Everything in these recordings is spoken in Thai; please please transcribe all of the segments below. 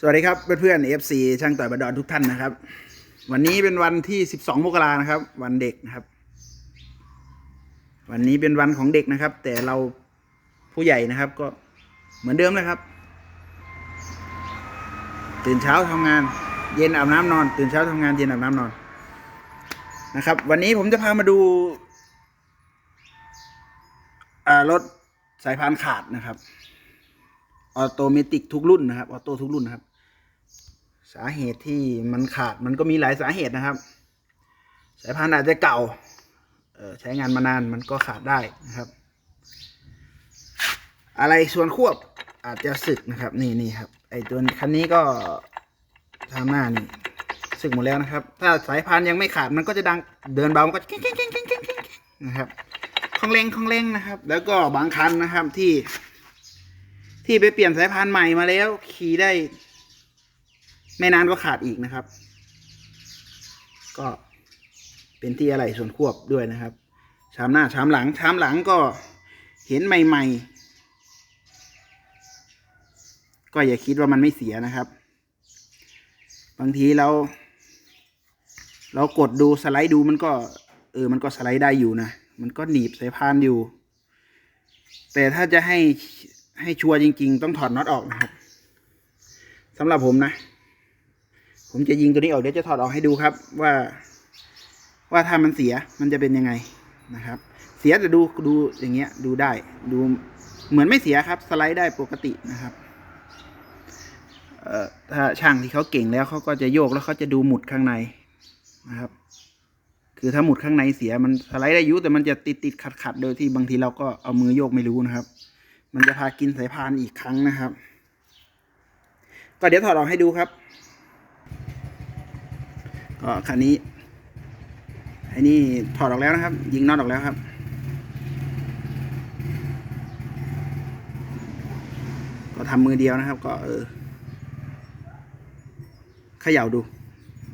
สวัสดีครับเพื่อนๆ FC ช่างต่อยบดอนทุกท่านนะครับ วันนี้เป็นวันที่ 12 มกรานะครับ วันเด็กนะครับ วันนี้เป็นวันของเด็กนะครับ แต่เราผู้ใหญ่นะครับก็เหมือนเดิมนะครับ ตื่นเช้าทำงาน เย็นอาบน้ำนอน ตื่นเช้าทำงานเย็นอาบน้ำนอนนะครับ วันนี้ผมจะพามาดูรถสายพานขาดนะครับออโตเมติกทุกรุ่นนะครับออโต้ทุกรุ่นนะครับ สาเหตุที่มันขาดมันก็มีหลายสาเหตุนะครับ สายพานอาจจะเก่าใช้งานมานานมันก็ขาดได้นะครับ อะไรส่วนควบอาจจะสึกนะครับ นี่นี่ครับ ไอตัวคันนี้ก็ทางหน้านี่สึกหมดแล้วนะครับ ถ้าสายพานยังไม่ขาดมันก็จะดังเดินเบามันก็เก้งเก้งเก้งเก้งเก้งเก้งนะครับคองเลงคองเลงนะครับ แล้วก็บางคันนะครับที่ ที่ไปเปลี่ยนสายพานใหม่มาแล้ว ขี่ได้ ไม่นานก็ขาดอีกนะครับ ก็เป็นที่อะไรส่วนควบด้วยนะครับ ชามหน้าชามหลัง ชามหลังก็เห็นใหม่ๆ ก็อย่าคิดว่ามันไม่เสียนะครับ บางทีเรา เรากดดูสไลด์ดูมันก็เออ มันก็สไลด์ได้อยู่นะ มันก็หนีบสายพานอยู่ แต่ถ้าจะให้ให้ชัวร์จริง ๆ ต้องถอดน็อตออกนะครับสำหรับผมนะ ผมจะยิงตัวนี้ออกเดี๋ยวจะถอดออกให้ดูครับ ว่า ว่าถ้ามันเสียมันจะเป็นยังไงนะครับ เสียแต่ดูดูอย่างเงี้ย ดูได้ ดูเหมือนไม่เสียครับ สไลด์ได้ปกตินะครับเอ่อถ้าช่างที่เขาเก่งแล้วเขาก็จะโยกแล้วเขาจะดูหมุดข้างในนะครับ คือถ้าหมุดข้างในเสียมันสไลด์ได้ยุแต่มันจะติดติดขัดขัดโดยที่บางทีเราก็เอามือโยกไม่รู้นะครับ มันจะพากินสายพานอีกครั้งนะครับ ก็เดี๋ยวถอดออกให้ดูครับ ก็คันนี้ไอ้นี่ถอดออกแล้วนะครับ ยิงน็อตออกแล้วครับ ก็ทำมือเดียวนะครับ ก็เออเขย่าดู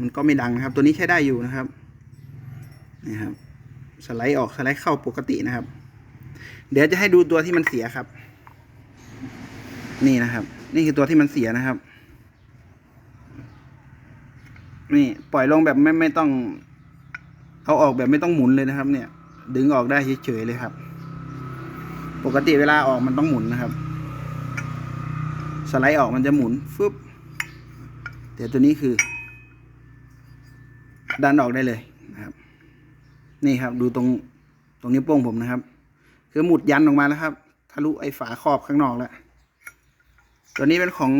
มันก็ไม่ดังนะครับ ตัวนี้ใช้ได้อยู่นะครับนี่ครับ สไลด์ออกสไลด์เข้าปกตินะครับ เดี๋ยวจะให้ดูตัวที่มันเสียครับ นี่นะครับ นี่คือตัวที่มันเสียนะครับ นี่ปล่อยลงแบบไม่ไม่ต้อง เอาออกแบบไม่ต้องหมุนเลยนะครับ เนี่ย ดึงออกได้เฉยๆเลยครับ ปกติเวลาออกมันต้องหมุนนะครับ สไลด์ออกมันจะหมุนฟึบแต่ตัวนี้คือ ดันออกได้เลยนะครับ นี่ครับ ดูตรงตรงนิ้วโป้งผมนะครับ คือหมุดยันออกมาแล้วครับ ทะลุไอ้ฝาครอบข้างนอกแล้วตัวนี้เป็นของ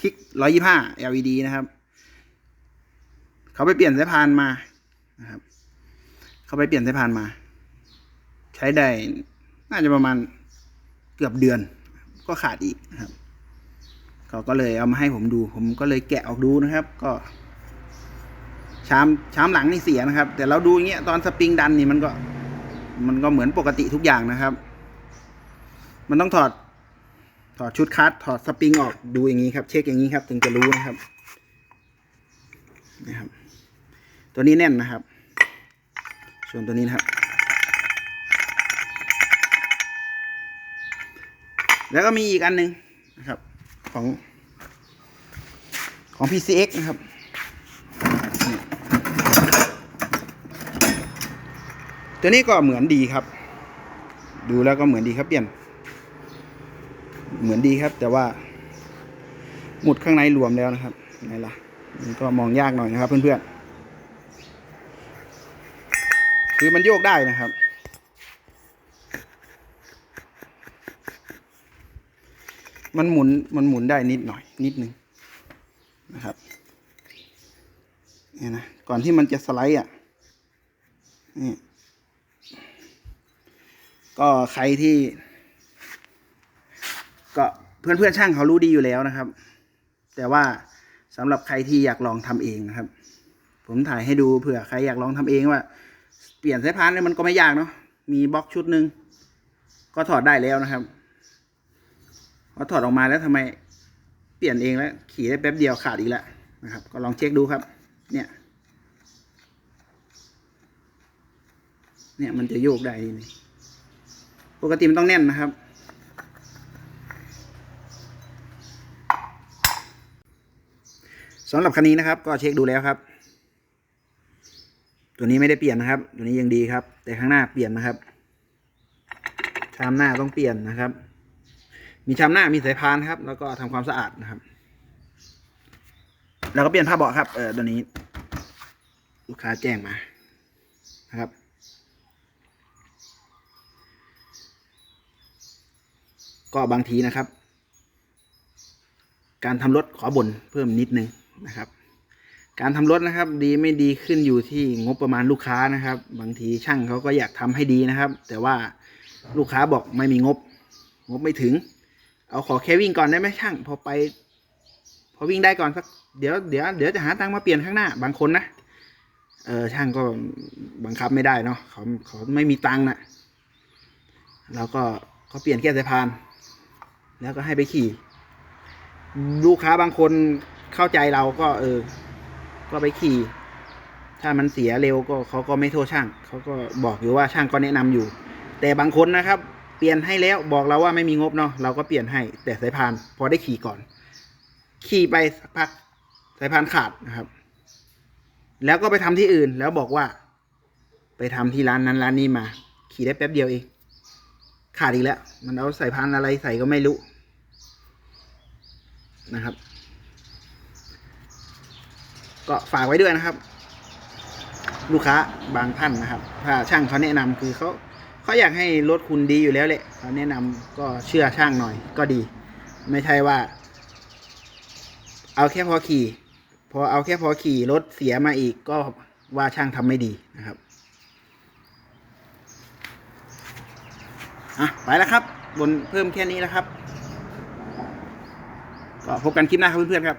คลิกร้อยยี่ห้า LED นะครับ เขาไปเปลี่ยนสายพานมานะครับ เขาไปเปลี่ยนสายพานมา ใช้ได้น่าจะประมาณเกือบเดือน ก็ขาดอีกนะครับเขาก็เลยเอามาให้ผมดู ผมก็เลยแกะออกดูนะครับ ก็ชามชามหลังนี่เสียนะครับ แต่เราดูอย่างเงี้ยตอนสปริงดันนี่มันก็ มันก็เหมือนปกติทุกอย่างนะครับ มันต้องถอด ถอดชุดคัสถอดสปริงออกดูอย่างนี้ครับ เช็คอย่างนี้ครับ ถึงจะรู้นะครับนะครับ ตัวนี้แน่นนะครับ ส่วนตัวนี้นะครับ แล้วก็มีอีกอันหนึ่งนะครับของของ PCX นะครับตัวนี้ก็เหมือนดีครับ ดูแล้วก็เหมือนดีครับเปลี่ยน เหมือนดีครับ แต่ว่า หมุดข้างในรวมแล้วนะครับไหนล่ะมันก็มองยากหน่อยนะครับเพื่อนๆ คือมันโยกได้นะครับ มันหมุนมันหมุนได้นิดหน่อย นิดนึงนะครับเนี่ยนะก่อนที่มันจะสไลด์อะนี่ก็ใครที่ ก็เพื่อนเพื่อนๆช่างเขารู้ดีอยู่แล้วนะครับ แต่ว่าสำหรับใครที่อยากลองทำเองนะครับ ผมถ่ายให้ดูเผื่อใครอยากลองทำเองว่า ปลี่ยนสายพานเนี่ยมันก็ไม่ยากเนาะ มีบล็อกชุดหนึ่งก็ถอดได้แล้วนะครับพอถอดออกมาแล้วทำไมเปลี่ยนเองแล้ว ขี่ได้แป๊บเดียวขาดอีกแล้วนะครับ ก็ลองเช็คดูครับ เนี่ย เนี่ยมันจะโยกได้นี่ปกติมันต้องแน่นนะครับ สำหรับคันนี้นะครับ ก็เช็คดูแล้วครับ ตัวนี้ไม่ได้เปลี่ยนนะครับ ตัวนี้ยังดีครับ แต่ข้างหน้าเปลี่ยนนะครับ ชามหน้าต้องเปลี่ยนนะครับ มีชามหน้ามีสายพานครับ แล้วก็ทำความสะอาดนะครับ แล้วก็เปลี่ยนผ้าเบาะครับ เออตัวนี้ ลูกค้าแจ้งมานะครับ ก็บางทีนะครับ การทำรถขอบ่นเพิ่มนิดนึงนะครับ การทำรถนะครับ ดีไม่ดีขึ้นอยู่ที่งบประมาณลูกค้านะครับ บางทีช่างเขาก็อยากทำให้ดีนะครับ แต่ว่าลูกค้าบอกไม่มีงบ งบไม่ถึง เอาขอแค่วิ่งก่อนได้ไหมช่าง พอไป พอวิ่งได้ก่อนสักเดี๋ยวเดี๋ยวเดี๋ยวจะหาตังค์มาเปลี่ยนข้างหน้า บางคนนะเออช่างก็บังคับไม่ได้เนาะเขาเขาไม่มีตังค์นะแล้วก็เขาเปลี่ยนแค่สายพาน แล้วก็ให้ไปขี่ ลูกค้าบางคนเข้าใจเราก็เออ ก็ไปขี่ ถ้ามันเสียเร็วก็เขาก็ไม่โทษช่าง เขาก็บอกอยู่ว่าช่างก็แนะนำอยู่ แต่บางคนนะครับ เปลี่ยนให้แล้วบอกเราว่าไม่มีงบเนาะเราก็เปลี่ยนให้ แต่สายพานพอได้ขี่ก่อน ขี่ไปสักพักสายพานขาดนะครับ แล้วก็ไปทำที่อื่นแล้วบอกว่า ไปทำที่ร้านนั้นร้านนี้มา ขี่ได้แป๊บเดียวเองขาดอีกแล้ว มันเอาสายพานอะไรใส่ก็ไม่รู้นะครับ ก็ฝากไว้ด้วยนะครับ ลูกค้าบางท่านนะครับ ถ้าช่างเขาแนะนำคือเขาเขาอยากให้รถคุณดีอยู่แล้วแหละเขาแนะนำก็เชื่อช่างหน่อยก็ดี ไม่ใช่ว่า เอาแค่พอขี่พอเอาแค่พอขี่รถเสียมาอีกก็ว่าช่างทำไม่ดีนะครับอะไปแล้วครับ บนเพิ่มแค่นี้แล้วครับ ก็พบกันคลิปหน้าครับเพื่อนๆครับ